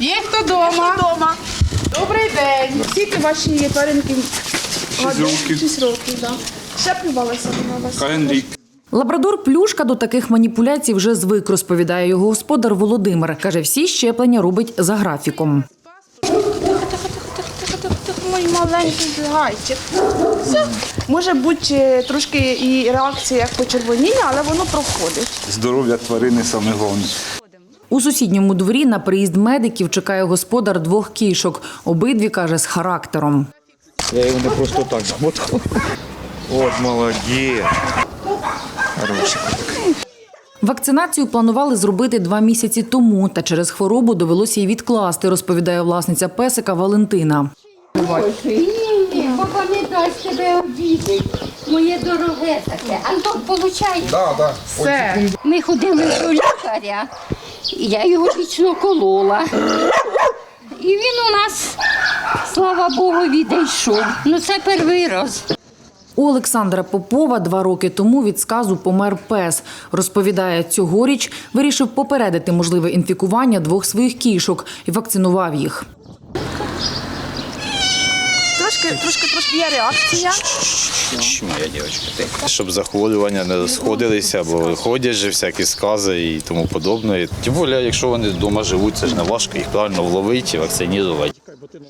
Є хто вдома? Дома. Добрий день. Скільки ваші тваринки? Шість років. Шість років, так. Ще плювалася вона вас. Кожен. Лабрадор Плюшка до таких маніпуляцій вже звик, розповідає його господар Володимир. Каже, всі щеплення робить за графіком. Мій маленький зайчик. Все. Може бути е, трошки і реакція як почервоніння, але воно проходить. Здоров'я тварини саме головне. У сусідньому дворі на приїзд медиків чекає господар двох кішок. Обидві каже з характером. Я його не просто так замотав. От молодець. Хороший. Вакцинацію планували зробити два місяці тому, та через хворобу довелося її відкласти, розповідає власниця песика Валентина. Ні, ні, не дасть тебе обідати. Моє дороге таке. Антон, получай. Все. Ми ходили до лікаря, і я його вічно колола. І він у нас, слава Богу, відійшов. Ну це перший раз. У Олександра Попова два роки тому від сказу помер пес. Розповідає, цьогоріч вирішив попередити можливе інфікування двох своїх кішок і вакцинував їх. Трошки, трошки, трошки є реакція. Моя дівчинка. ти. Щоб захворювання не сходилися, бо ходять же всякі скази і тому подобне. Тим більше, якщо вони вдома живуть, це ж не важко їх правильно вловити і вакцинувати.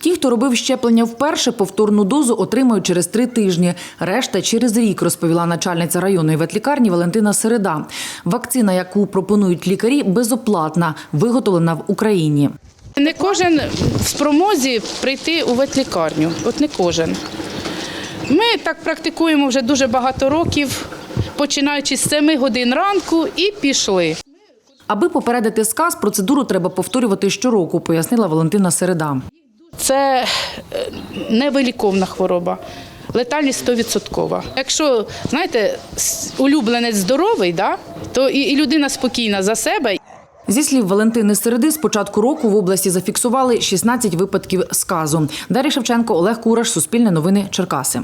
Ті, хто робив щеплення вперше, повторну дозу отримають через три тижні. Решта через рік, розповіла начальниця районної ветлікарні Валентина Середа. Вакцина, яку пропонують лікарі, безоплатна, виготовлена в Україні. Не кожен в спромозі прийти у ветлікарню. От не кожен. Ми так практикуємо вже дуже багато років, починаючи з 7 годин ранку і пішли. Аби попередити сказ, процедуру треба повторювати щороку, пояснила Валентина Середа. Це е, невиліковна хвороба. Летальність 100%. Якщо, знаєте, улюбленець здоровий, да, то і людина спокійна за себе, Зі слів Валентини Середи, з початку року в області зафіксували 16 випадків сказу. Дар'я Шевченко, Олег Кураш, Суспільне новини, Черкаси.